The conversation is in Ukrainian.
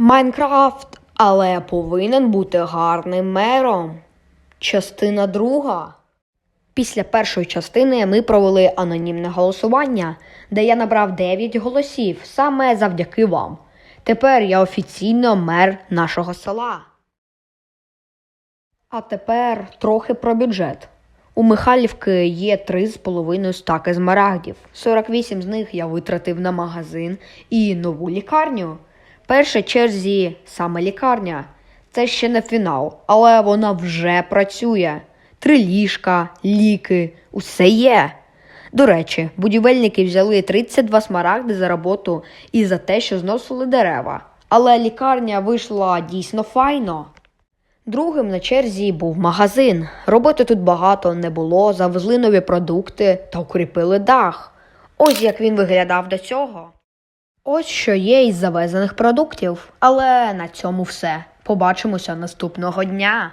Майнкрафт, але повинен бути гарним мером. Частина друга. Після першої частини ми провели анонімне голосування, де я набрав 9 голосів саме завдяки вам. Тепер я офіційно мер нашого села. А тепер трохи про бюджет. У Михайлівки є 3,5 стаки змарагдів. 48 з них я витратив на магазин і нову лікарню. Перша черзі саме лікарня. Це ще не фінал, але вона вже працює. Три ліжка, ліки, усе є. До речі, будівельники взяли 32 смарагди за роботу і за те, що зносили дерева. Але лікарня вийшла дійсно файно. Другим на черзі був магазин. Роботи тут багато не було, завезли нові продукти та укріпили дах. Ось як він виглядав до цього. Ось що є із завезених продуктів. Але на цьому все. Побачимося наступного дня.